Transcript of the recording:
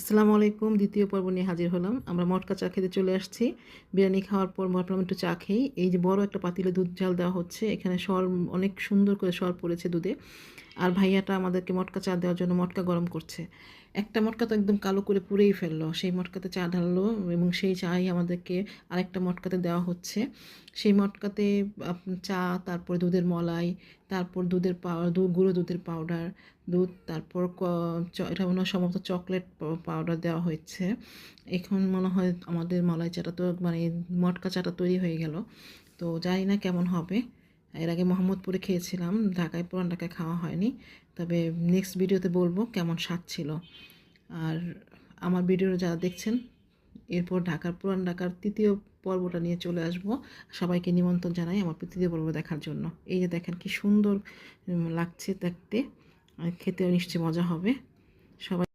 আসসালামু আলাইকুম, দ্বিতীয় পর্ব নিয়ে হাজির হলাম। আমরা মটকা চা খেতে চলে আসছি। বিরিয়ানি খাওয়ার পর ভাবলাম একটু চা খেই এই যে বড় একটা পাতিলে দুধ জাল দেওয়া হচ্ছে, এখানে সর অনেক সুন্দর করে সর পড়েছে দুধে। আর ভাইয়াটা আমাদেরকে মটকা চা দেওয়ার জন্য মটকা গরম করছে। একটা মটকা তো একদম কালো করে পুড়েই ফেলল। সেই মটকাতে চা ঢাললো এবং সেই চাই আমাদেরকে আরেকটা মটকাতে দেওয়া হচ্ছে। সেই মটকাতে চা, তারপর দুধের মলাই, তারপর দুধের পাউডার গুঁড়ো দুধের পাউডার, দুধ, তারপর এটা মনে হয় সম্ভবত চকলেট পাউডার দেওয়া হয়েছে। এখন মনে হয় আমাদের মলাই চাটা তো মানে মটকা চাটা তৈরি হয়ে গেল। তো জানি না কেমন হবে। এর আগে মোহাম্মদপুরে খেয়েছিলাম, ঢাকায় পুরান ঢাকায় খাওয়া হয়নি। তবে নেক্সট ভিডিওতে বলব কেমন স্বাদ ছিল। আর আমার ভিডিও যারা দেখছেন, এরপর ঢাকার পুরান ঢাকার তৃতীয় পর্বটা নিয়ে চলে আসব। সবাইকে নিমন্ত্রণ জানাই আমার তৃতীয় পর্ব দেখার জন্য। এই যে দেখেন কি সুন্দর লাগছে দেখতে। খেতেও নিশ্চয়ই মজা হবে। সবাই